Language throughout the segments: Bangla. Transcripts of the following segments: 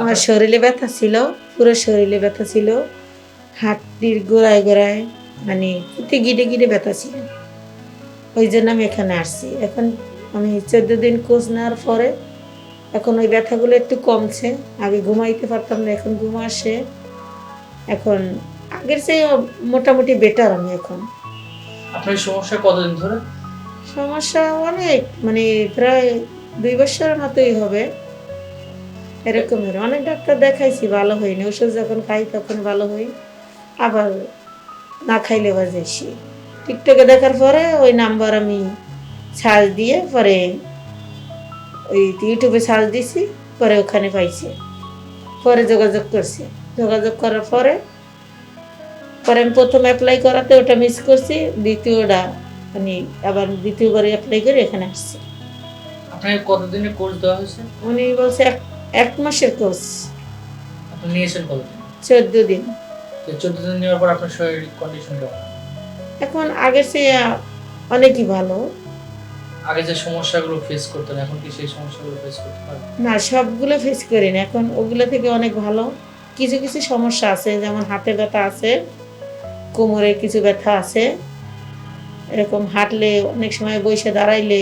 আমার শরীরে ব্যথা ছিল পুরো শরীরে ব্যথা ছিল। হাতির গোড়ায় গোড়ায় মানে প্রতি গিটে গিটে ব্যথা ছিল। ওই জন্য আমি এখানে আসছি। এখন আমি চোদ্দ দিন কোচ নেওয়ার পরে এখন ওই ব্যথাগুলো একটু কমছে। আগে ঘুমাইতে পারতাম না এখন ঘুম আসে। এখন আগের চেয়ে মোটামুটি বেটার আমি এখন। আপনার সমস্যা কতদিন ধরে? সমস্যা অনেক মানে প্রায় দুই বছরের মতোই হবে। এরকমের অনেক ডাক্তার দেখাইছি ভালো হয়নি। ওষুধ যখন খাই তখন ভালো হই। আবার না খাইলে বাজেছি টিকটকে দেখার পরে ওই নাম্বার আমি সার্চ দিয়ে পরে ওই ইউটিউবে সার্চ দিছি পরে ওখানে পাইছি। পরে যোগাযোগ করছি। যোগাযোগ করার পরে পরে আমি প্রথম অ্যাপ্লাই করাতে ওটা মিস করছি দ্বিতীয়টা মানে আবার দ্বিতীয়বার অ্যাপ্লাই করে এখানে আসছি। আপনাকে কতদিনের কোর্স দেওয়া হয়েছে? উনি বলছে এক এক মাসের কোর্স আপনি নিয়েছেন কতদিন? চোদ্দ দিন। চোদ্দ দিন নেওয়ার পর আপনার শারীরিক কন্ডিশন কেমন? এখন আগের চেয়ে অনেকই ভালো। আগে যে সমস্যাগুলো ফেস করতেন এখন কি সেই সমস্যাগুলো ফেস করতে পারেন? না সবগুলো ফেস করি না। এখন ওগুলো থেকে অনেক ভালো। কিছু কিছু সমস্যা আছে যেমন হাতে ব্যথা আছে কোমরে কিছু ব্যথা আছে। এরকম হাঁটলে অনেক সময় বসে দাঁড়াইলে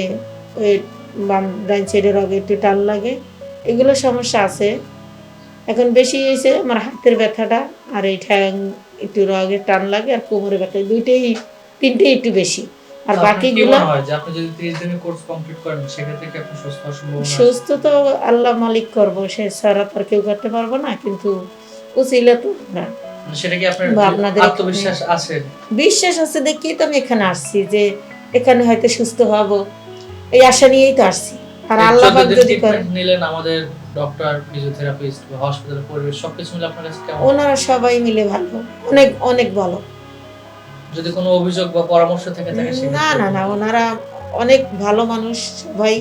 ওই বাম ডাইন সাইডের আগে একটু টান লাগে। এগুলো সমস্যা আছে। এখন বেশি হয়েছে আমার হাতের ব্যথাটা আর এই ঠ্যাং একটু রগে টান লাগে আর কোমরে ব্যথা দুইটাই তিনটেই একটু বেশি। আর বাকিগুলো সুস্থ তো আল্লাহ মালিক করব সে সারা তো আর কেউ করতে পারব না কিন্তু উচিলে তো না মানে সেটা কি আপনার আপনাদের আত্মবিশ্বাস আছে? বিশ্বাস আছে দেখি তো আমি এখানে আসছি যে এখানে হয়তো সুস্থ হব। এই আশা নিয়েই তো আসছি। আর আল্লাহ পাক যদি করে নিলেন আমাদের ডক্টর ফিজিওথেরাপিস্ট হসপিটালের পরিবেশ সবকিছু মিলে আপনার কাছে কেমন? ওনারা সবাই মিলে ভালো। অনেক অনেক ভালো। যদি কোনো অভিযোগ বা পরামর্শ থেকে থাকে না না না ওনারা অনেক ভালো মানুষ সবাই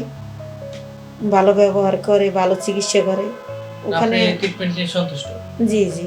ভালো ব্যবহার করে ভালো চিকিৎসা করে। ওখানে ট্রিটমেন্ট নিয়ে সন্তুষ্ট? জি জি।